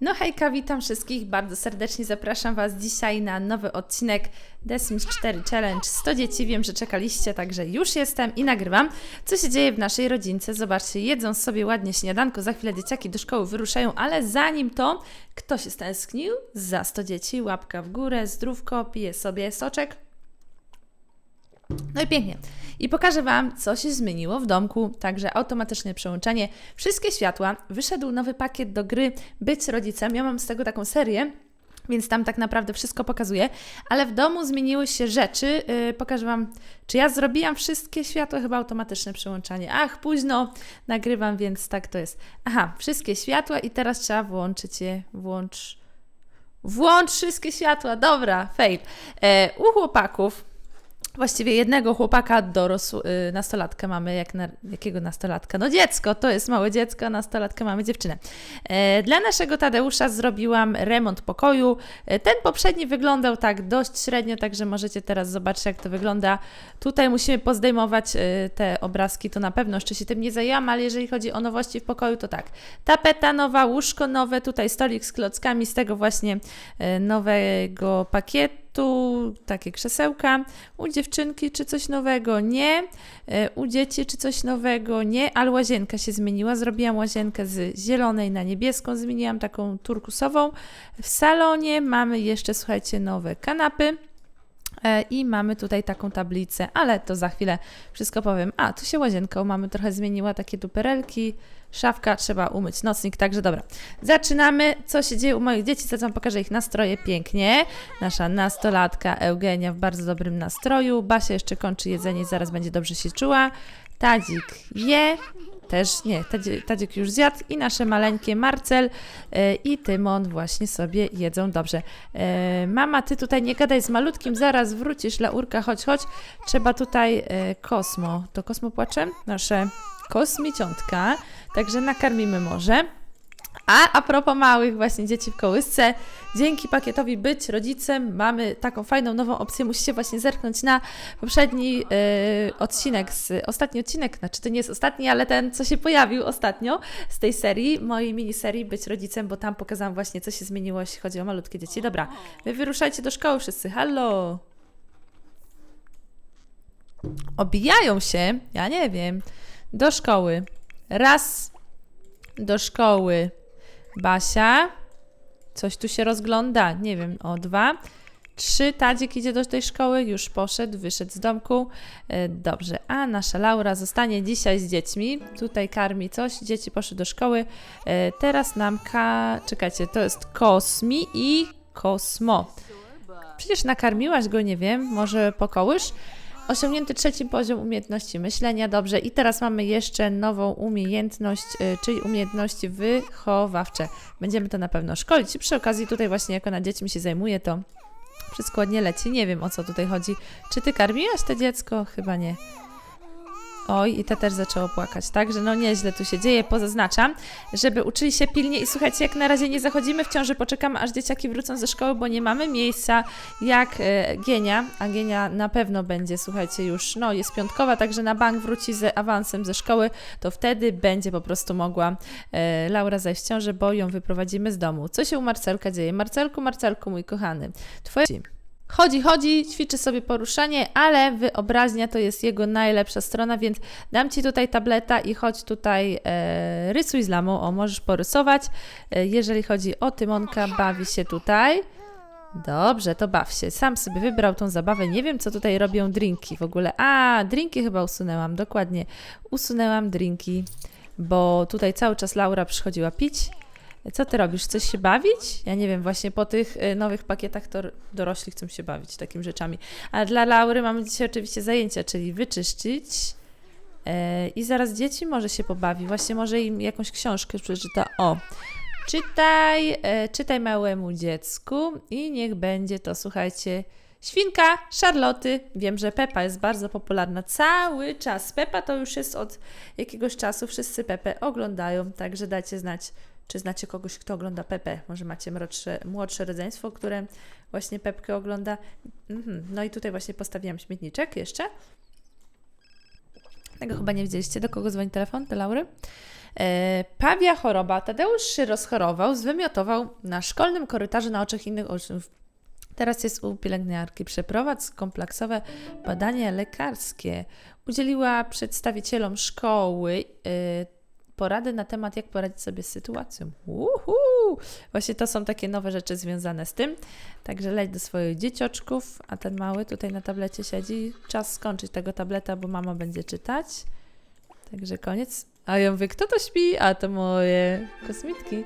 No hejka, witam wszystkich, bardzo serdecznie zapraszam Was dzisiaj na nowy odcinek The Sims 4 Challenge 100 dzieci. Wiem, że czekaliście, także już jestem i nagrywam. Co się dzieje w naszej rodzince? Zobaczcie, jedzą sobie ładnie śniadanko, za chwilę dzieciaki do szkoły wyruszają, ale zanim to, kto się stęsknił? Za 100 dzieci, łapka w górę, zdrówko, pije sobie soczek. No i pięknie. I pokażę Wam, co się zmieniło w domku. Także automatyczne przełączenie. Wszystkie światła. Wyszedł nowy pakiet do gry Być rodzicem. Ja mam z tego taką serię. Więc tam tak naprawdę wszystko pokazuję, ale w domu zmieniły się rzeczy. Yy, pokażę Wam, czy ja zrobiłam wszystkie światła, chyba automatyczne przełączanie. Ach, późno nagrywam, więc tak to jest. Aha, wszystkie światła i teraz trzeba włączyć je. Włącz. Włącz wszystkie światła, dobra, fail. Yy, u chłopaków Właściwie jednego chłopaka dorosł, y, nastolatkę mamy, jak na, jakiego nastolatka? No dziecko, to jest małe dziecko, nastolatkę mamy dziewczynę. E, dla naszego Tadeusza zrobiłam remont pokoju. E, ten poprzedni wyglądał tak dość średnio, także możecie teraz zobaczyć, jak to wygląda. Tutaj musimy pozdejmować e, te obrazki, to na pewno jeszcze się tym nie zajęłam, ale jeżeli chodzi o nowości w pokoju, to tak. Tapeta nowa, łóżko nowe, tutaj stolik z klockami z tego właśnie e, nowego pakietu tu takie krzesełka. U dziewczynki czy coś nowego? Nie. E, u dzieci czy coś nowego? Nie, ale łazienka się zmieniła. Zrobiłam łazienkę z zielonej na niebieską, zmieniłam taką turkusową. W salonie mamy jeszcze, słuchajcie, nowe kanapy. E, I mamy tutaj taką tablicę, ale to za chwilę wszystko powiem. A, tu się łazienką mamy trochę zmieniła, takie duperelki, szafka, trzeba umyć nocnik, także dobra. Zaczynamy. Co się dzieje u moich dzieci? Zaraz Wam pokażę ich nastroje pięknie. Nasza nastolatka Eugenia w bardzo dobrym nastroju. Basia jeszcze kończy jedzenie, zaraz będzie dobrze się czuła. Tadzik je, też nie, Tadzik już zjadł i nasze maleńkie Marcel e, i Tymon właśnie sobie jedzą dobrze. E, mama, ty tutaj nie gadaj z malutkim, zaraz wrócisz, Laurka, chodź, chodź. Trzeba tutaj e, Kosmo, to Kosmo płacze? Nasze kosmiciątka, także nakarmimy może. A a propos małych właśnie dzieci w kołysce, dzięki pakietowi Być Rodzicem mamy taką fajną nową opcję. Musicie właśnie zerknąć na poprzedni yy, odcinek, z, ostatni odcinek, znaczy to nie jest ostatni, ale ten, co się pojawił ostatnio z tej serii, mojej miniserii Być Rodzicem, bo tam pokazałam właśnie, co się zmieniło, jeśli chodzi o malutkie dzieci. Dobra, wy wyruszajcie do szkoły wszyscy, hallo! Obijają się, ja nie wiem, do szkoły. Raz, do szkoły. Basia. Coś tu się rozgląda. Nie wiem, o dwa. Trzy, Tadzik idzie do tej szkoły, już poszedł, wyszedł z domku. E, dobrze, a nasza Laura zostanie dzisiaj z dziećmi. Tutaj karmi coś, dzieci poszły do szkoły. E, teraz nam ka... Czekajcie, to jest Kosmi i Kosmo. Przecież nakarmiłaś go, nie wiem, może pokołysz? Osiągnięty trzeci poziom umiejętności myślenia, dobrze. I teraz mamy jeszcze nową umiejętność, y, czyli umiejętności wychowawcze. Będziemy to na pewno szkolić. Przy okazji tutaj właśnie jako na dziećmi się zajmuję, to wszystko ładnie leci. Nie wiem o co tutaj chodzi. Czy ty karmiłaś to dziecko? Chyba nie. Oj, i te też zaczęło płakać, także no nieźle tu się dzieje, pozaznaczam, żeby uczyli się pilnie i słuchajcie, jak na razie nie zachodzimy w ciąży, poczekamy aż dzieciaki wrócą ze szkoły, bo nie mamy miejsca jak e, Gienia, a Gienia na pewno będzie, słuchajcie, już, no jest piątkowa, także na bank wróci z awansem ze szkoły, to wtedy będzie po prostu mogła e, Laura zajść w ciążę, bo ją wyprowadzimy z domu. Co się u Marcelka dzieje? Marcelku, Marcelku, mój kochany, twoje... Chodzi, chodzi, ćwiczy sobie poruszanie, ale wyobraźnia to jest jego najlepsza strona, więc dam Ci tutaj tableta i chodź tutaj e, rysuj z lamą. O, możesz porysować. E, jeżeli chodzi o Tymonka, bawi się tutaj. Dobrze, to baw się. Sam sobie wybrał tą zabawę. Nie wiem, co tutaj robią drinki w ogóle. A, drinki chyba usunęłam, dokładnie. Usunęłam drinki, bo tutaj cały czas Laura przychodziła pić. Co ty robisz? Chcesz się bawić? Ja nie wiem, właśnie po tych y, nowych pakietach to dorośli chcą się bawić takimi rzeczami. A dla Laury mamy dzisiaj oczywiście zajęcia, czyli wyczyścić. E, I zaraz dzieci może się pobawi. Właśnie może im jakąś książkę przeczyta. O, czytaj, e, czytaj małemu dziecku i niech będzie to, słuchajcie, Świnka Charloty. Wiem, że Pepa jest bardzo popularna cały czas. Pepa to już jest od jakiegoś czasu. Wszyscy Pepę oglądają, także dajcie znać, czy znacie kogoś, kto ogląda Pepe? Może macie młodsze, młodsze rodzeństwo, które właśnie Pepkę ogląda. Mhm. No i tutaj właśnie postawiłam śmietniczek jeszcze. Tego chyba nie widzieliście. Do kogo dzwoni telefon? Do Laury? E, pawia choroba. Tadeusz się rozchorował, zwymiotował na szkolnym korytarzu na oczach innych uczniów. Teraz jest u pielęgniarki. Przeprowadz kompleksowe badania lekarskie. Udzieliła przedstawicielom szkoły yy, porady na temat, jak poradzić sobie z sytuacją. Uhu! Właśnie to są takie nowe rzeczy związane z tym. Także leć do swoich dziecioczków, a ten mały tutaj na tablecie siedzi. Czas skończyć tego tableta, bo mama będzie czytać. Także koniec. A ja mówię, kto to śpi? A to moje kosmitki.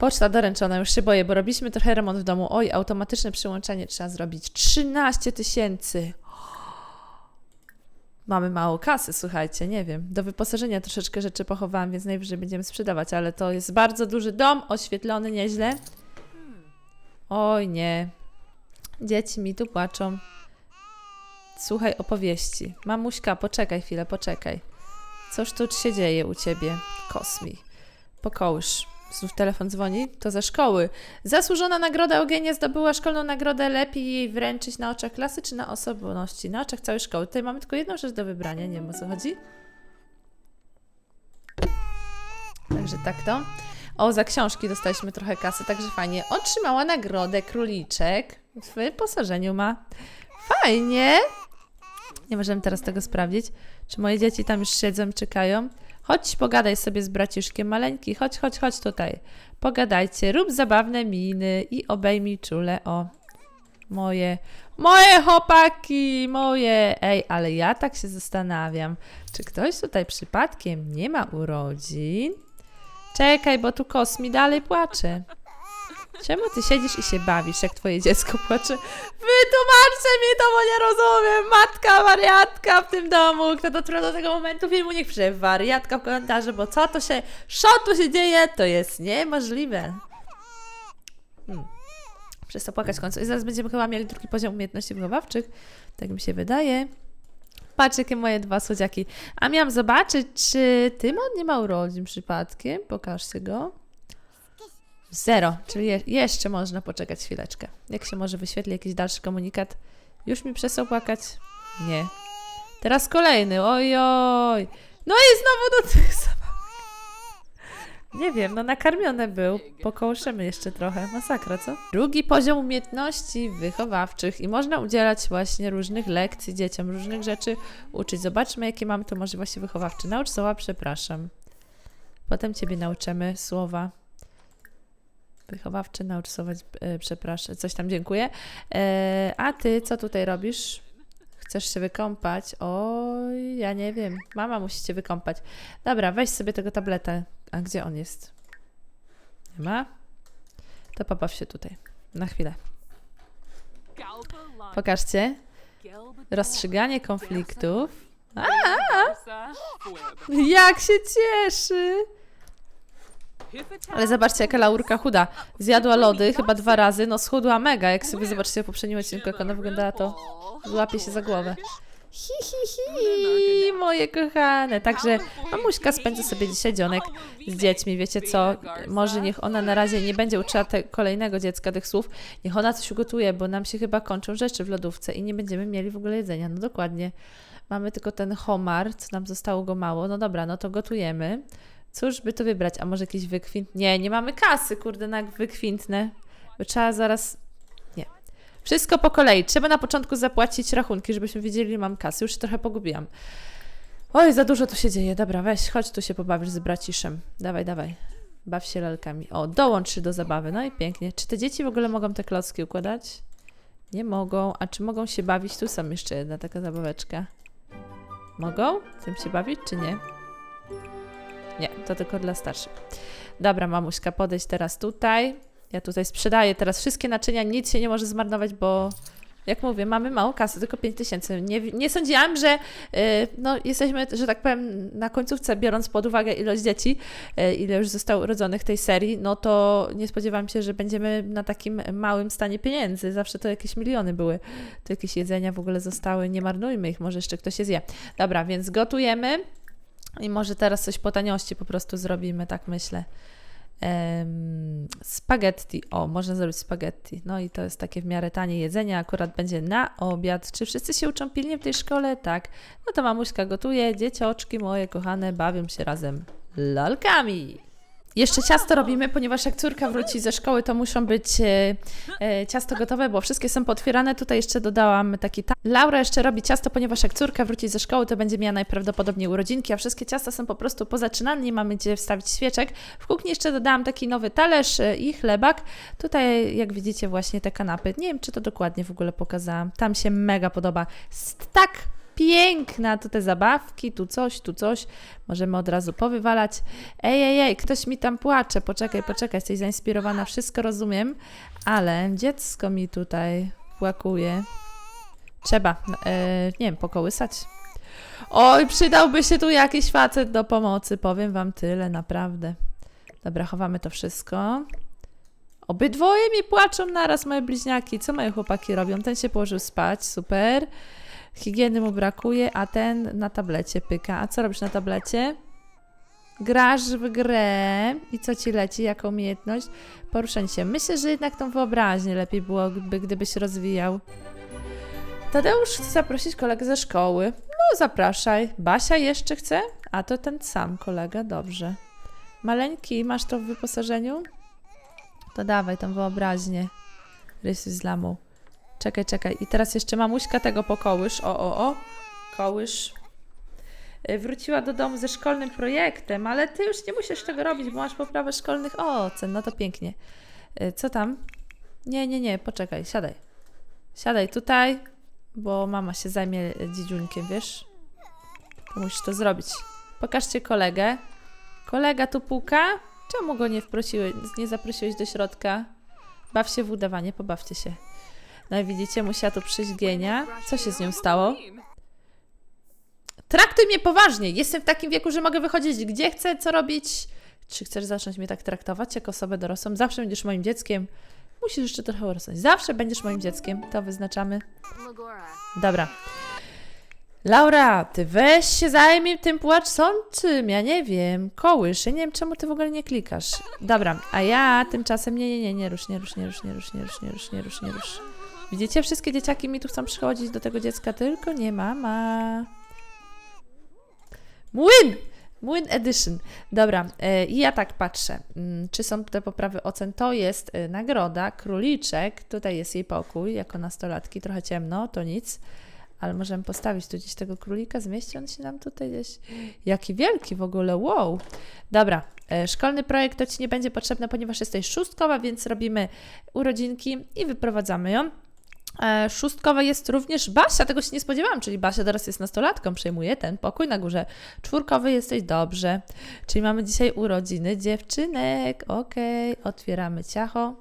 Poczta doręczona, już się boję, bo robiliśmy trochę remont w domu. Oj, automatyczne przyłączenie trzeba zrobić. 13 tysięcy. Mamy mało kasy, słuchajcie, nie wiem. Do wyposażenia troszeczkę rzeczy pochowałam, więc najwyżej będziemy sprzedawać, ale to jest bardzo duży dom, oświetlony nieźle. Oj, nie. Dzieci mi tu płaczą. Słuchaj opowieści. Mamuśka, poczekaj chwilę, poczekaj. Coż tu się dzieje u ciebie, Kosmi? Pokołysz. Znów telefon dzwoni? To ze szkoły. Zasłużona nagroda Eugenia zdobyła szkolną nagrodę. Lepiej jej wręczyć na oczach klasy czy na osobności? Na oczach całej szkoły. Tutaj mamy tylko jedną rzecz do wybrania. Nie wiem o co chodzi. Także tak to. O, za książki dostaliśmy trochę kasy, także fajnie. Otrzymała nagrodę króliczek. W wyposażeniu ma. Fajnie. Nie możemy teraz tego sprawdzić. Czy moje dzieci tam już siedzą, czekają? Chodź, pogadaj sobie z braciszkiem maleńki. Chodź, chodź, chodź tutaj. Pogadajcie, rób zabawne miny i obejmij czule o moje, moje chłopaki, moje. Ej, ale ja tak się zastanawiam, czy ktoś tutaj przypadkiem nie ma urodzin? Czekaj, bo tu Kosmi dalej płacze. Czemu ty siedzisz i się bawisz, jak twoje dziecko płacze? Wytłumaczcie mi to, bo nie rozumiem. Matka, wariatka w tym domu. Kto dotrwał do tego momentu filmu, niech pisze wariatka w komentarzu, bo co to się, co tu się dzieje, to jest niemożliwe. Hmm. Przestał płakać w końcu. I zaraz będziemy chyba mieli drugi poziom umiejętności wychowawczych. Tak mi się wydaje. Patrz, jakie moje dwa słodziaki. A miałam zobaczyć, czy Tymon nie ma urodzin przypadkiem. Pokażcie go. Zero, czyli je, jeszcze można poczekać chwileczkę. Jak się może wyświetli jakiś dalszy komunikat? Już mi przestał płakać? Nie. Teraz kolejny, ojoj. No i znowu do tych zabawek. Nie wiem, no nakarmiony był. Pokołyszymy jeszcze trochę. Masakra, co? Drugi poziom umiejętności wychowawczych i można udzielać właśnie różnych lekcji dzieciom, różnych rzeczy uczyć. Zobaczmy, jakie mamy tu możliwości wychowawcze. Naucz słowa, przepraszam. Potem Ciebie nauczymy słowa wychowawczy, naucz słowa, e, przepraszam, coś tam dziękuję. E, a ty co tutaj robisz? Chcesz się wykąpać? Oj, ja nie wiem. Mama musi cię wykąpać. Dobra, weź sobie tego tableta. A gdzie on jest? Nie ma? To pobaw się tutaj. Na chwilę. Pokażcie. Rozstrzyganie konfliktów. Jak się cieszy! Ale zobaczcie, jaka laurka chuda. Zjadła lody chyba dwa razy, no schudła mega. Jak sobie zobaczycie w poprzednim odcinku, jak ona wyglądała, to złapie się za głowę. Hi, hi, hi, moje kochane. Także mamuśka spędza sobie dzisiaj dzionek z dziećmi. Wiecie co? Może niech ona na razie nie będzie uczyła te, kolejnego dziecka tych słów. Niech ona coś ugotuje, bo nam się chyba kończą rzeczy w lodówce i nie będziemy mieli w ogóle jedzenia. No dokładnie. Mamy tylko ten homar, co nam zostało go mało. No dobra, no to gotujemy. Cóż by tu wybrać? A może jakiś wykwint? Nie, nie mamy kasy, kurde, na wykwintne. Bo trzeba zaraz... Nie. Wszystko po kolei. Trzeba na początku zapłacić rachunki, żebyśmy wiedzieli, ile mam kasy. Już się trochę pogubiłam. Oj, za dużo tu się dzieje. Dobra, weź, chodź tu się pobawisz z braciszem. Dawaj, dawaj. Baw się lalkami. O, dołącz się do zabawy. No i pięknie. Czy te dzieci w ogóle mogą te klocki układać? Nie mogą. A czy mogą się bawić? Tu są jeszcze jedna taka zabaweczka. Mogą? Tym się bawić, czy nie? Nie, to tylko dla starszych. Dobra, mamuśka, podejdź teraz tutaj. Ja tutaj sprzedaję teraz wszystkie naczynia, nic się nie może zmarnować, bo jak mówię, mamy mało kasy, tylko 5 tysięcy. Nie, nie sądziłam, że yy, no, jesteśmy, że tak powiem, na końcówce, biorąc pod uwagę ilość dzieci, yy, ile już zostało urodzonych tej serii, no to nie spodziewałam się, że będziemy na takim małym stanie pieniędzy. Zawsze to jakieś miliony były. To jakieś jedzenia w ogóle zostały, nie marnujmy ich, może jeszcze ktoś je zje. Dobra, więc gotujemy. I może teraz coś po taniości po prostu zrobimy, tak myślę. Spaghetti. O, można zrobić spaghetti. No i to jest takie w miarę tanie jedzenie, akurat będzie na obiad. Czy wszyscy się uczą pilnie w tej szkole? Tak. No to mamuśka gotuje, dziecioczki moje kochane bawią się razem. lolkami. Jeszcze ciasto robimy, ponieważ jak córka wróci ze szkoły, to muszą być e, e, ciasto gotowe, bo wszystkie są potwierane. Tutaj jeszcze dodałam taki ta. Laura jeszcze robi ciasto, ponieważ jak córka wróci ze szkoły, to będzie miała najprawdopodobniej urodzinki, a wszystkie ciasta są po prostu pozaczynane, nie mamy gdzie wstawić świeczek. W kuchni jeszcze dodałam taki nowy talerz e, i chlebak. Tutaj, jak widzicie, właśnie te kanapy. Nie wiem, czy to dokładnie w ogóle pokazałam. Tam się mega podoba. Tak piękna, tu te zabawki, tu coś, tu coś. Możemy od razu powywalać. Ej, ej, ej, ktoś mi tam płacze. Poczekaj, poczekaj, jesteś zainspirowana, wszystko rozumiem, ale dziecko mi tutaj płakuje. Trzeba, e, nie wiem, pokołysać. Oj, przydałby się tu jakiś facet do pomocy, powiem wam tyle, naprawdę. Dobra, chowamy to wszystko. Obydwoje mi płaczą naraz, moje bliźniaki. Co moje chłopaki robią? Ten się położył spać, super. Higieny mu brakuje, a ten na tablecie pyka. A co robisz na tablecie? Grasz w grę i co ci leci, jaką umiejętność? Poruszanie się. Myślę, że jednak tą wyobraźnię lepiej byłoby, gdybyś rozwijał. Tadeusz chce zaprosić kolegę ze szkoły. No, zapraszaj. Basia jeszcze chce? A to ten sam kolega, dobrze. Maleńki, masz to w wyposażeniu? To dawaj tą wyobraźnię. Rysuj z lamą. Czekaj, czekaj. I teraz jeszcze mamuśka tego pokołysz. O, o, o. Kołysz. Y, Wróciła do domu ze szkolnym projektem, ale ty już nie musisz tego robić, bo masz poprawę szkolnych ocen. No to pięknie. Y, Co tam? Nie, nie, nie, poczekaj, siadaj. Siadaj tutaj, bo mama się zajmie dziedziuńkiem, wiesz? To musisz to zrobić. Pokażcie kolegę. Kolega tu puka? Czemu go nie nie zaprosiłeś do środka? Baw się w udawanie, pobawcie się. No i widzicie, musiała tu przyjść Genia. Co się z nią stało? Traktuj mnie poważnie. Jestem w takim wieku, że mogę wychodzić gdzie chcę, co robić. Czy chcesz zacząć mnie tak traktować jako osobę dorosłą? Zawsze będziesz moim dzieckiem. Musisz jeszcze trochę urosnąć. Zawsze będziesz moim dzieckiem. To wyznaczamy. Dobra. Laura, ty weź się zajmij tym płaczącym. Ja nie wiem. Kołysz. Ja nie wiem, czemu ty w ogóle nie klikasz. Dobra, a ja tymczasem nie, nie, nie, nie rusz, nie rusz, nie rusz, nie rusz, nie rusz, nie rusz, nie rusz, nie rusz. Widzicie, wszystkie dzieciaki mi tu chcą przychodzić do tego dziecka, tylko nie mama. Młyn! Młyn Edition. Dobra, e, i ja tak patrzę, mm, czy są te poprawy ocen. To jest e, nagroda, króliczek. Tutaj jest jej pokój jako nastolatki, trochę ciemno, to nic. Ale możemy postawić tu gdzieś tego królika, zmieści on się nam tutaj gdzieś. Jaki wielki w ogóle, wow. Dobra, e, szkolny projekt to Ci nie będzie potrzebny, ponieważ jesteś szóstkowa, więc robimy urodzinki i wyprowadzamy ją. E, Szóstkowa jest również Basia, tego się nie spodziewałam, czyli Basia teraz jest nastolatką, przejmuje ten pokój na górze. Czwórkowy jesteś dobrze, czyli mamy dzisiaj urodziny dziewczynek. Okej, otwieramy ciacho.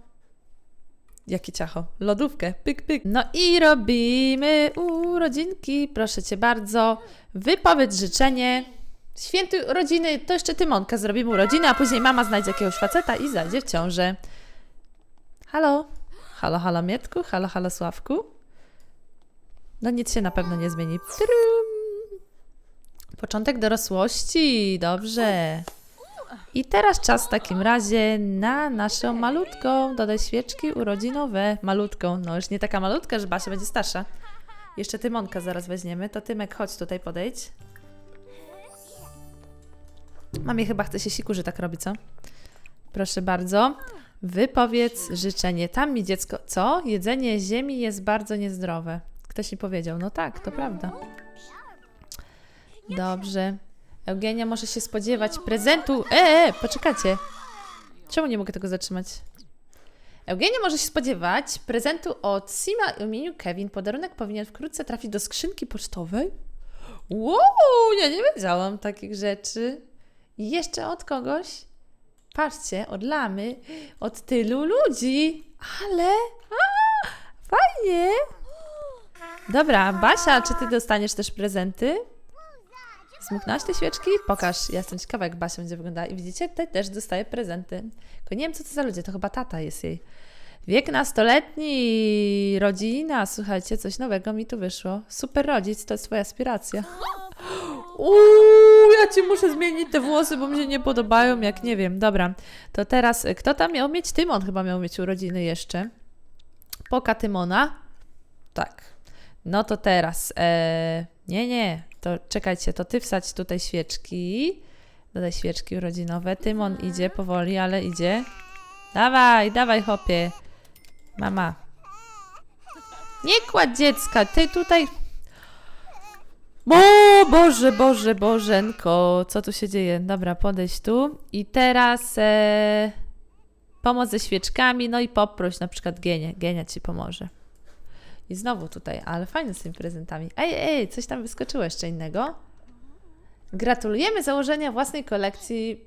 Jakie ciacho? Lodówkę, pyk, pyk. No i robimy urodzinki, proszę Cię bardzo. Wypowiedz życzenie. Święty urodziny, to jeszcze Tymonka zrobimy urodziny, a później mama znajdzie jakiegoś faceta i zajdzie w ciążę. Halo? Halo, halo Mietku? Halo, halo Sławku? No nic się na pewno nie zmieni. Trum. Początek dorosłości, dobrze. I teraz czas w takim razie na naszą malutką. Dodaj świeczki urodzinowe. Malutką, no już nie taka malutka, że Basia będzie starsza. Jeszcze Tymonka zaraz weźmiemy. To Tymek, chodź tutaj podejdź. Mamie chyba chce się siku, że tak robi, co? Proszę bardzo. Wypowiedz życzenie. Tam mi dziecko. Co? Jedzenie ziemi jest bardzo niezdrowe. Ktoś mi powiedział. No tak, to prawda. Dobrze. Eugenia może się spodziewać prezentu. E, e, poczekajcie. Czemu nie mogę tego zatrzymać? Eugenia może się spodziewać prezentu od Sima w imieniu Kevin. Podarunek powinien wkrótce trafić do skrzynki pocztowej. Wow, ja nie wiedziałam takich rzeczy. I jeszcze od kogoś? Patrzcie, od lamy, od tylu ludzi. Ale, a, fajnie. Dobra, Basia, czy ty dostaniesz też prezenty? Zmuchnałaś te świeczki? Pokaż. Ja jestem ciekawa, jak Basia będzie wyglądała. I widzicie, tutaj też dostaje prezenty. Tylko nie wiem, co to za ludzie. To chyba tata jest jej. Wiek nastoletni, rodzina. Słuchajcie, coś nowego mi tu wyszło. Super rodzic, to jest twoja aspiracja. Uuu, ja ci muszę zmienić te włosy, bo mi się nie podobają, jak nie wiem. Dobra, to teraz, y, kto tam miał mieć? Tymon chyba miał mieć urodziny jeszcze. Poka Tymona. Tak. No to teraz. E, nie, nie. To czekajcie, to ty wsadź tutaj świeczki. Dodaj świeczki urodzinowe. Tymon idzie powoli, ale idzie. Dawaj, dawaj, hopie. Mama. Nie kładź dziecka, ty tutaj... O Boże, Boże, Bożenko, co tu się dzieje? Dobra, podejdź tu. I teraz e, pomoc ze świeczkami, no i poproś na przykład Genię. Genia ci pomoże. I znowu tutaj, ale fajnie z tymi prezentami. Ej, ej, coś tam wyskoczyło jeszcze innego. Gratulujemy założenia własnej kolekcji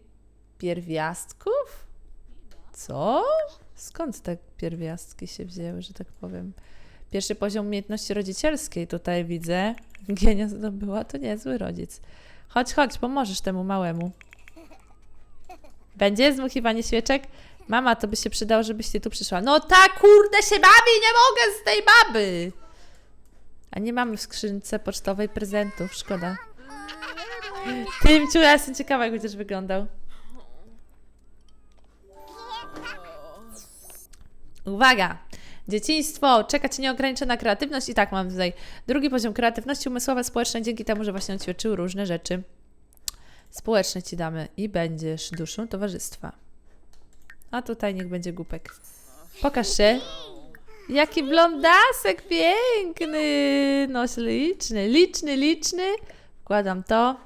pierwiastków? Co? Skąd te pierwiastki się wzięły, że tak powiem? Pierwszy poziom umiejętności rodzicielskiej tutaj widzę. Genia zdobyła, to niezły rodzic. Chodź, chodź, pomożesz temu małemu. Będzie zmuchiwanie świeczek? Mama, to by się przydało, żebyś ty tu przyszła. No tak, kurde się bawi, nie mogę z tej baby! A nie mamy w skrzynce pocztowej prezentów, szkoda. Tymciu, ja jestem ciekawa, jak będziesz wyglądał. Uwaga! Dzieciństwo, czeka Cię nieograniczona kreatywność i tak mam tutaj drugi poziom kreatywności umysłowe, społeczne, dzięki temu, że właśnie ćwiczył różne rzeczy. Społeczne Ci damy i będziesz duszą towarzystwa. A tutaj niech będzie głupek. Pokaż się. Jaki blondasek piękny! No liczny, liczny, liczny. Wkładam to.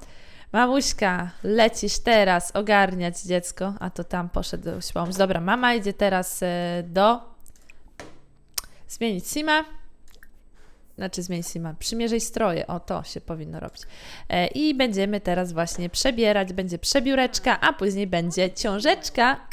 Mamuśka, lecisz teraz ogarniać dziecko. A to tam poszedł pomóc. Dobra, mama idzie teraz e, do zmienić sima. Znaczy zmienić sima. Przymierzej stroje. O, to się powinno robić. E, I będziemy teraz właśnie przebierać. Będzie przebióreczka, a później będzie ciążeczka.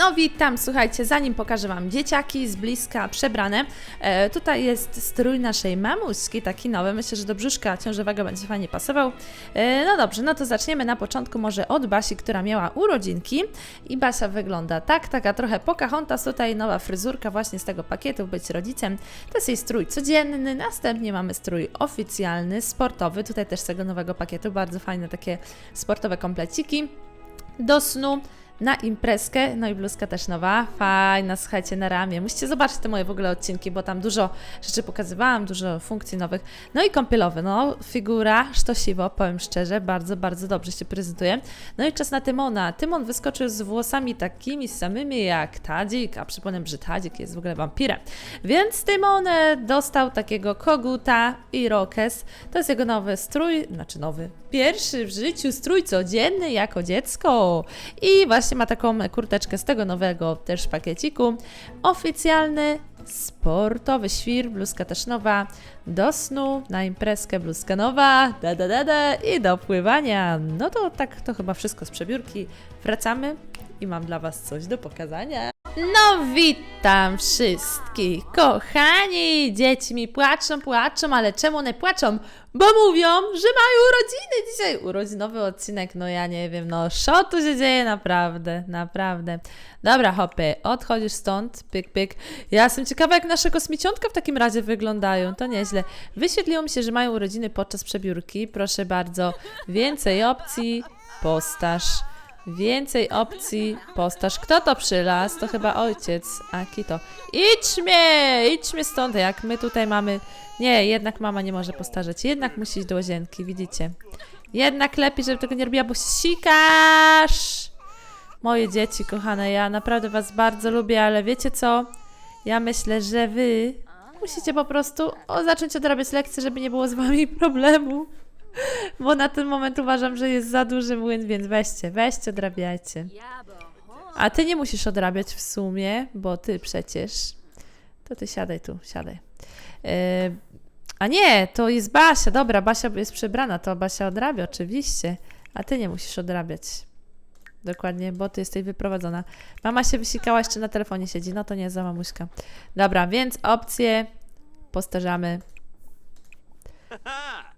No witam, słuchajcie, zanim pokażę Wam dzieciaki z bliska przebrane, e, tutaj jest strój naszej mamuśki, taki nowy, myślę, że do brzuszka ciążowego będzie fajnie pasował. E, no dobrze, no to zaczniemy na początku może od Basi, która miała urodzinki. I Basia wygląda tak, taka trochę Pocahontas, tutaj nowa fryzurka właśnie z tego pakietu, być rodzicem. To jest jej strój codzienny, następnie mamy strój oficjalny, sportowy, tutaj też z tego nowego pakietu, bardzo fajne takie sportowe kompleciki. Do snu na imprezkę, no i bluzka też nowa, fajna, słuchajcie, na ramię. Musicie zobaczyć te moje w ogóle odcinki, bo tam dużo rzeczy pokazywałam, dużo funkcji nowych. No i kąpielowy, no figura sztosiwo, powiem szczerze, bardzo, bardzo dobrze się prezentuje. No i czas na Tymona. Tymon wyskoczył z włosami takimi samymi jak Tadzik, a przypomnę, że Tadzik jest w ogóle wampirem. Więc Tymon e, dostał takiego koguta i rokes. To jest jego nowy strój, znaczy nowy, pierwszy w życiu strój codzienny jako dziecko. I właśnie ma taką kurteczkę z tego nowego też pakieciku. Oficjalny, sportowy świr, bluzka też nowa. Do snu, na imprezkę bluzka nowa, da da da da i do pływania. No to tak to chyba wszystko z przebiórki. Wracamy i mam dla Was coś do pokazania. No witam wszystkich, kochani! Dzieci mi płaczą, płaczą, ale czemu one płaczą? Bo mówią, że mają urodziny dzisiaj. Urodzinowy odcinek, no ja nie wiem, no co tu się dzieje naprawdę, naprawdę. Dobra, hopy, odchodzisz stąd, pyk, pyk. Ja jestem ciekawa, jak nasze kosmiciątka w takim razie wyglądają, to nieźle. Wyświetliło mi się, że mają urodziny podczas przebiórki, proszę bardzo. Więcej opcji, postaż. Więcej opcji, postaż. Kto to przylas? To chyba ojciec. A Kito. Idź mnie! Idź mnie stąd, jak my tutaj mamy... Nie, jednak mama nie może postarzeć. Jednak musi iść do łazienki, widzicie? Jednak lepiej, żeby tego nie robiła, bo sikasz! Moje dzieci, kochane, ja naprawdę was bardzo lubię, ale wiecie co? Ja myślę, że wy musicie po prostu o, zacząć odrabiać lekcje, żeby nie było z wami problemu. Bo na ten moment uważam, że jest za duży młyn, więc weźcie, weźcie, odrabiajcie. A ty nie musisz odrabiać w sumie, bo ty przecież. To ty siadaj tu, siadaj. Yy, a nie, to jest Basia. Dobra, Basia jest przebrana, to Basia odrabia, oczywiście. A ty nie musisz odrabiać. Dokładnie, bo ty jesteś wyprowadzona. Mama się wysikała, jeszcze na telefonie siedzi. No to nie za mamuśka. Dobra, więc opcje postarzamy.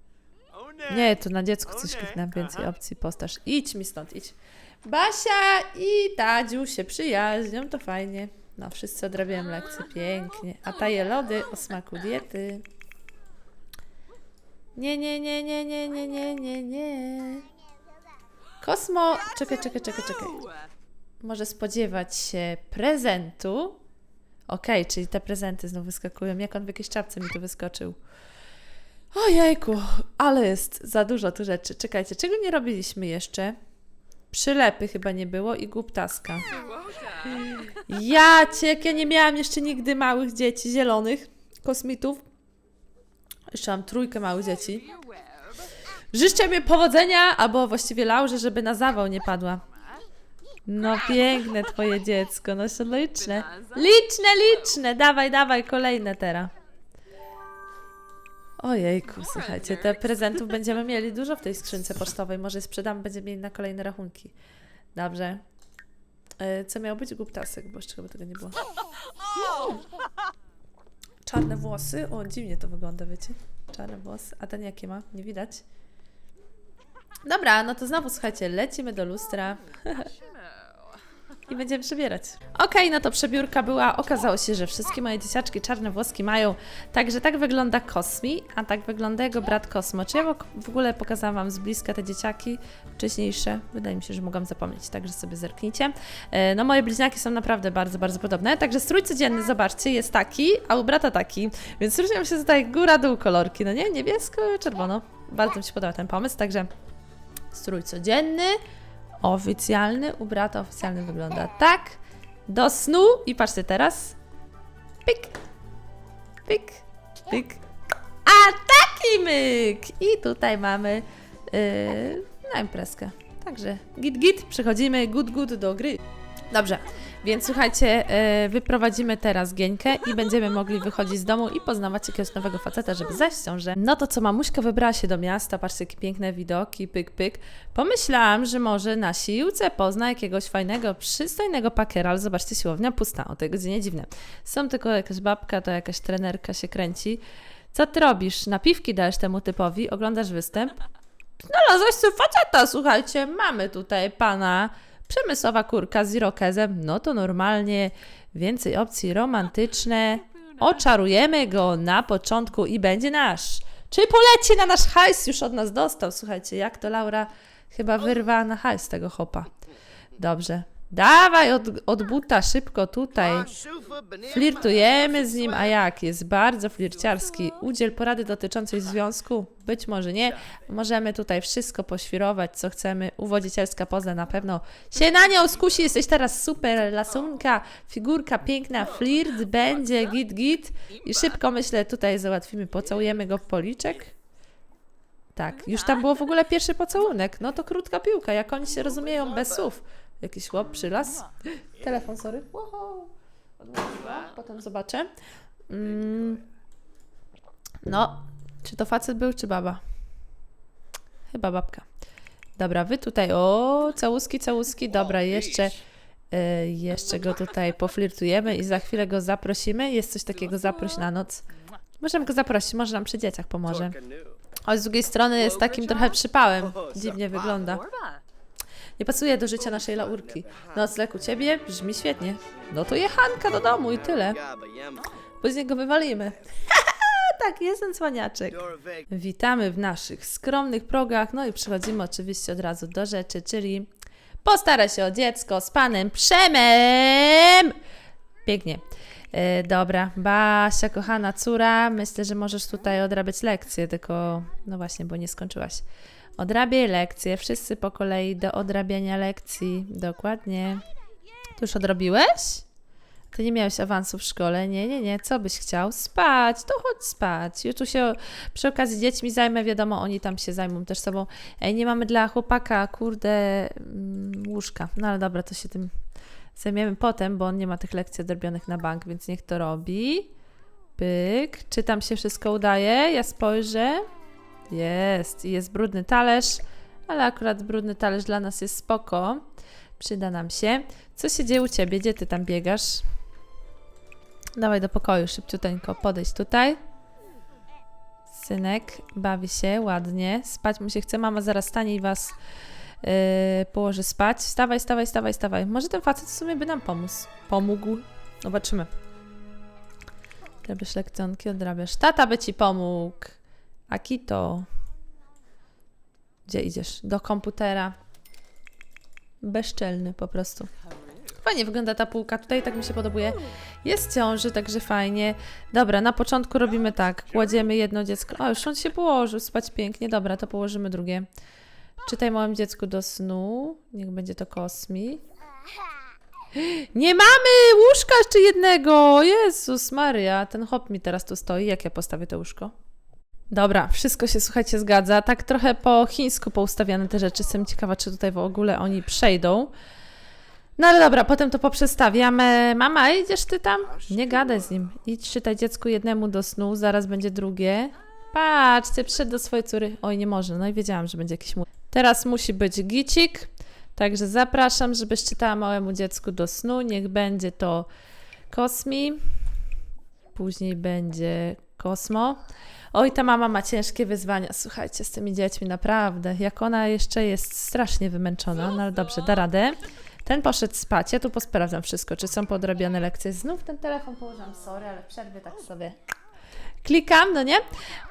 Nie, to na dziecku coś kliknę, więcej opcji postaż. Idź mi stąd, idź. Basia i Tadziu się przyjaźnią, to fajnie. No, wszyscy odrabiają lekcje, pięknie. A taje lody o smaku diety. Nie, nie, nie, nie, nie, nie, nie, nie, nie. Kosmo, czekaj, czekaj, czekaj, czekaj. Może spodziewać się prezentu. Okej, czyli te prezenty znów wyskakują. Jak on w jakiejś czapce mi tu wyskoczył. Ojejku, ale jest za dużo tu rzeczy. Czekajcie, czego nie robiliśmy jeszcze? Przylepy chyba nie było i głuptaska. Ja cię, jak ja nie miałam jeszcze nigdy małych dzieci zielonych, kosmitów. Jeszcze mam trójkę małych dzieci. Życzę mi powodzenia, albo właściwie Laurze, żeby na zawał nie padła. No piękne twoje dziecko, no są liczne. Liczne, liczne, dawaj, dawaj, kolejne teraz. Ojejku, słuchajcie, te prezentów będziemy mieli dużo w tej skrzynce pocztowej. Może je sprzedamy, będziemy mieli na kolejne rachunki. Dobrze. E, Co miał być? Głuptasek, bo jeszcze chyba tego nie było. Czarne włosy. O, dziwnie to wygląda, wiecie? Czarne włosy. A ten jakie ma? Nie widać. Dobra, no to znowu słuchajcie, lecimy do lustra. I będziemy przebierać. Okej, no to przebiórka była. Okazało się, że wszystkie moje dzieciaczki czarne włoski mają. Także tak wygląda Kosmi, a tak wygląda jego brat Kosmo. Czy ja w- w ogóle pokazałam Wam z bliska te dzieciaki wcześniejsze? Wydaje mi się, że mogłam zapomnieć, także sobie zerknijcie. E, No moje bliźniaki są naprawdę bardzo, bardzo podobne. Także strój codzienny, zobaczcie, jest taki, a u brata taki. Więc różnią się tutaj góra-dół kolorki, no nie? Niebiesko-czerwono. Bardzo mi się podoba ten pomysł, także strój codzienny, oficjalny, u brata oficjalny wygląda tak. Do snu i patrzcie teraz. Pyk, pyk, pyk. A taki myk! I tutaj mamy yy, na imprezkę. Także git git, przechodzimy good good do gry. Dobrze, więc słuchajcie, yy, wyprowadzimy teraz Gieńkę i będziemy mogli wychodzić z domu i poznawać jakiegoś nowego faceta, żeby zajść ciążę. No to co, mamuśka wybrała się do miasta, patrzcie jakie piękne widoki, pyk pyk. Pomyślałam, że może na siłce pozna jakiegoś fajnego, przystojnego pakera, ale zobaczcie, siłownia pusta, o tej godzinie dziwne. Są tylko jakaś babka, to jakaś trenerka się kręci. Co ty robisz? Napiwki dajesz temu typowi? Oglądasz występ? Znalazłeś sobie faceta, słuchajcie, mamy tutaj pana przemysłowa kurka z irokezem, no to normalnie więcej opcji romantyczne. Oczarujemy go na początku i będzie nasz. Czy poleci na nasz hajs? Już od nas dostał, słuchajcie, jak to Laura chyba wyrwała na hajs tego hopa. Dobrze. Dawaj od, od buta szybko tutaj. Flirtujemy z nim, a jak? Jest bardzo flirciarski. Udziel porady dotyczącej związku? Być może nie. Możemy tutaj wszystko poświrować, co chcemy. Uwodzicielska poza na pewno się na nią skusi. Jesteś teraz super, lasunka, figurka piękna, flirt będzie, git, git. I szybko myślę, tutaj załatwimy, pocałujemy go w policzek. Tak, już tam było w ogóle pierwszy pocałunek. No to krótka piłka, jak oni się rozumieją bez słów. Jakiś chłop przylas. Telefon, sorry. Wow. Potem zobaczę. Mm. No, czy to facet był, czy baba? Chyba babka. Dobra, wy tutaj, o, całuski, całuski, dobra, jeszcze, y, jeszcze go tutaj poflirtujemy i za chwilę go zaprosimy. Jest coś takiego, zaproś na noc. Możemy go zaprosić, może nam przy dzieciach pomoże. A z drugiej strony jest takim trochę przypałem. Dziwnie wygląda. Nie pasuje do życia naszej laurki. Nocleg u ciebie brzmi świetnie. No to jechanka do domu i tyle. Później go wywalimy. tak, jest ten cwaniaczek. Witamy w naszych skromnych progach. No i przechodzimy oczywiście od razu do rzeczy, czyli postara się o dziecko z panem Przemem. Pięknie. E, dobra, Basia, kochana córa, myślę, że możesz tutaj odrabiać lekcje, tylko no właśnie, bo nie skończyłaś. Odrabiaj lekcje, wszyscy po kolei do odrabiania lekcji. Dokładnie. Ty już odrobiłeś? Ty nie miałeś awansu w szkole? Nie, nie, nie. Co byś chciał? Spać. To chodź spać. Już tu się przy okazji dziećmi zajmę. Wiadomo, oni tam się zajmą też sobą. Ej, nie mamy dla chłopaka, kurde, mm, łóżka. No ale dobra, to się tym zajmiemy potem, bo on nie ma tych lekcji odrobionych na bank, więc niech to robi. Pyk. Czy tam się wszystko udaje? Ja spojrzę. Jest. I jest brudny talerz, ale akurat brudny talerz dla nas jest spoko. Przyda nam się. Co się dzieje u Ciebie? Gdzie Ty tam biegasz? Dawaj do pokoju, szybciuteńko. Podejdź tutaj. Synek bawi się ładnie. Spać mu się chce. Mama zaraz stanie i Was yy, położy spać. Stawaj, stawaj, stawaj, stawaj. Może ten facet w sumie by nam pomógł. Pomógł. Zobaczymy. Odrabiasz lekcjonki, odrabiasz. Tata by Ci pomógł. Akito. Gdzie idziesz? Do komputera. Bezczelny po prostu. Fajnie wygląda ta półka tutaj, tak mi się podobuje. Jest ciąży, także fajnie. Dobra, na początku robimy tak. Kładziemy jedno dziecko. O, już on się położył, spać pięknie. Dobra, to położymy drugie. Czytaj małym dziecku do snu. Niech będzie to kosmi. Nie mamy łóżka jeszcze jednego! Jezus Maria, ten hop mi teraz tu stoi. Jak ja postawię to łóżko? Dobra, wszystko się, słuchajcie, zgadza. Tak trochę po chińsku poustawiane te rzeczy. Jestem ciekawa, czy tutaj w ogóle oni przejdą. No ale dobra, potem to poprzestawiamy. Mama, idziesz ty tam? Nie gadaj z nim. Idź czytaj dziecku jednemu do snu, zaraz będzie drugie. Patrzcie, przyszedł do swojej córy. Oj, nie może, no i wiedziałam, że będzie jakiś mu. Teraz musi być gicik, także zapraszam, żebyś czytała małemu dziecku do snu. Niech będzie to Kosmi, później będzie Kosmo. Oj, ta mama ma ciężkie wyzwania. Słuchajcie, z tymi dziećmi naprawdę. Jak ona jeszcze jest strasznie wymęczona, no ale dobrze, da radę. Ten poszedł spać. Ja tu posprawdzam wszystko, czy są podrabiane lekcje. Znów ten telefon położyłam, sorry, ale przerwy tak sobie klikam, no nie?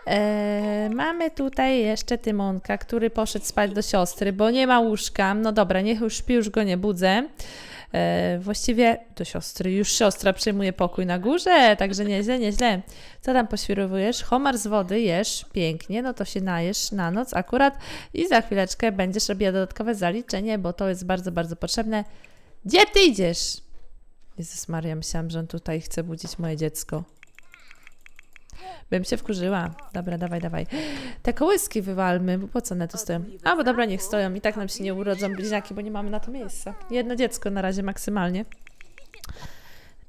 Eee, mamy tutaj jeszcze Tymonka, który poszedł spać do siostry, bo nie ma łóżka. No dobra, niech już śpi, już go nie budzę. Eee, właściwie do siostry. Już siostra przejmuje pokój na górze, także nieźle, nieźle. Co tam poświrowujesz? Homar z wody jesz, pięknie, no to się najesz na noc akurat i za chwileczkę będziesz robiła dodatkowe zaliczenie, bo to jest bardzo, bardzo potrzebne. Gdzie ty idziesz? Jezus Maria, myślałam, że on tutaj chce budzić moje dziecko. Bym się wkurzyła. Dobra, dawaj, dawaj. Te kołyski wywalmy, bo po co one tu stoją? A, bo dobra, niech stoją. I tak nam się nie urodzą bliźniaki, bo nie mamy na to miejsca. Jedno dziecko na razie maksymalnie.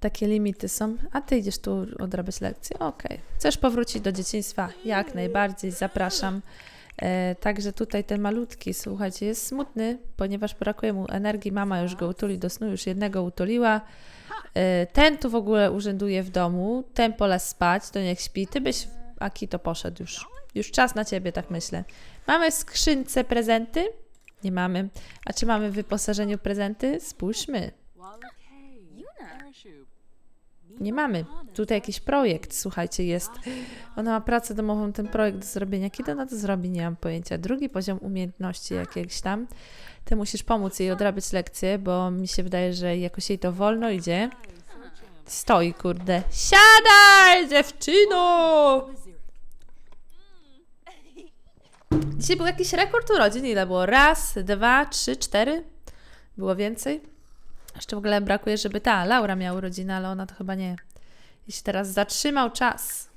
Takie limity są. A ty idziesz tu odrabiać lekcje? Okej. Chcesz powrócić do dzieciństwa? Jak najbardziej, zapraszam. E, także tutaj ten malutki, słuchajcie, jest smutny, ponieważ brakuje mu energii. Mama już go utuli do snu, już jednego utuliła. E, ten tu w ogóle urzęduje w domu, ten pole spać, to niech śpi. Ty byś, Aki, to poszedł już. Już czas na ciebie, tak myślę. Mamy w skrzynce prezenty? Nie mamy. A czy mamy w wyposażeniu prezenty? Spójrzmy. Nie mamy. Tutaj jakiś projekt, słuchajcie, jest. Ona ma pracę domową, ten projekt do zrobienia. Kiedy ona to zrobi, nie mam pojęcia. Drugi poziom umiejętności jakiegoś tam. Ty musisz pomóc jej odrabiać lekcje, bo mi się wydaje, że jakoś jej to wolno idzie. Stoi, kurde. Siadaj, dziewczyno! Dzisiaj był jakiś rekord urodzin. Ile było? Raz, dwa, trzy, cztery? Było więcej? Jeszcze w ogóle brakuje, żeby ta Laura miała urodziny, ale ona to chyba nie. Jeśli teraz zatrzymał czas.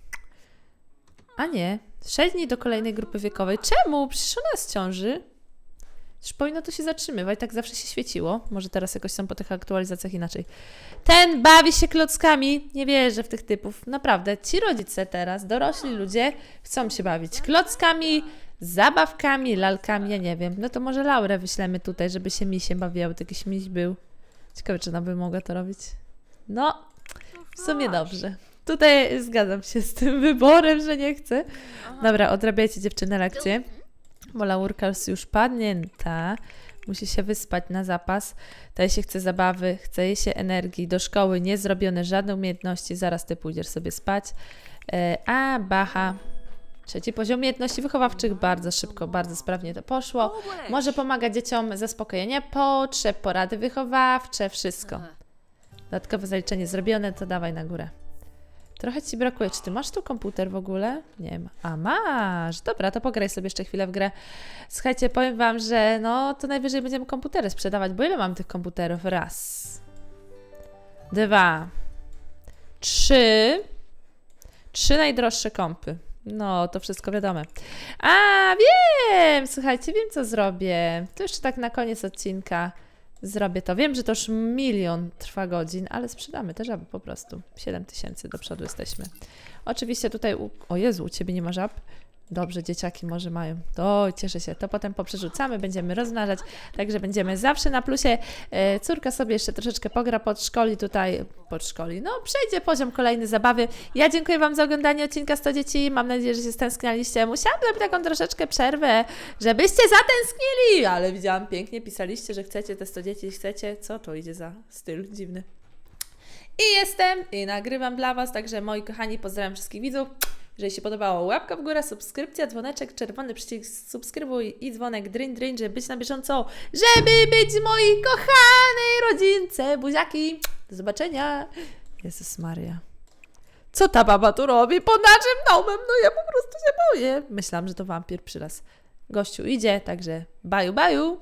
A nie. Sześć dni do kolejnej grupy wiekowej. Czemu? Przecież ona jest w ciąży. Już powinno to się zatrzymywać, tak zawsze się świeciło. Może teraz jakoś są po tych aktualizacjach inaczej. Ten bawi się klockami. Nie wierzę w tych typów. Naprawdę, ci rodzice teraz, dorośli ludzie, chcą się bawić klockami, zabawkami, lalkami, ja nie wiem. No to może Laurę wyślemy tutaj, żeby się misie bawiła, bo jakiś miś był. Ciekawe, czy ona by mogła to robić. No, w sumie dobrze. Tutaj zgadzam się z tym wyborem, że nie chcę. Dobra, odrabiajcie dziewczyny lekcje, bo Laurka jest już padnięta. Musi się wyspać na zapas. Tutaj się chce zabawy, chce jej się energii. Do szkoły nie zrobione żadne umiejętności. Zaraz ty pójdziesz sobie spać. E, A Bacha Trzeci poziom umiejętności wychowawczych bardzo szybko, bardzo sprawnie to poszło. Może pomagać dzieciom zaspokojenie potrzeb, porady wychowawcze, wszystko. Dodatkowe zaliczenie zrobione, to dawaj na górę. Trochę ci brakuje. Czy ty masz tu komputer w ogóle? Nie ma. A masz. Dobra, to pograj sobie jeszcze chwilę w grę. Słuchajcie, powiem wam, że no to najwyżej będziemy komputery sprzedawać, bo ile mam tych komputerów? Raz. Dwa. Trzy. Trzy najdroższe kompy. No, to wszystko wiadome. A, wiem! Słuchajcie, wiem co zrobię. To jeszcze tak na koniec odcinka zrobię to. Wiem, że to już milion trwa godzin, ale sprzedamy te żaby po prostu. 7 tysięcy do przodu jesteśmy. Oczywiście tutaj, u... o Jezu, u Ciebie nie ma żab? Dobrze, dzieciaki może mają. To cieszę się. To potem poprzerzucamy, będziemy rozmnażać, także będziemy zawsze na plusie. E, córka sobie jeszcze troszeczkę pogra pod szkoli tutaj, pod szkoli. No, przejdzie poziom kolejny zabawy. Ja dziękuję Wam za oglądanie odcinka 100 dzieci. Mam nadzieję, że się stęsknialiście. Musiałam zrobić taką troszeczkę przerwę, żebyście zatęsknili, ale widziałam pięknie, pisaliście, że chcecie te 100 dzieci, chcecie. Co to idzie za styl dziwny? I jestem i nagrywam dla Was, także moi kochani, pozdrawiam wszystkich widzów. Jeżeli się podobało, łapka w górę, subskrypcja, dzwoneczek, czerwony przycisk subskrybuj i dzwonek drin drin, żeby być na bieżąco, żeby być mojej kochanej rodzince. Buziaki, do zobaczenia. Jezus Maria. Co ta baba tu robi pod naszym domem? No ja po prostu się boję. Myślałam, że to wampir przy raz. Gościu idzie, także baju baju.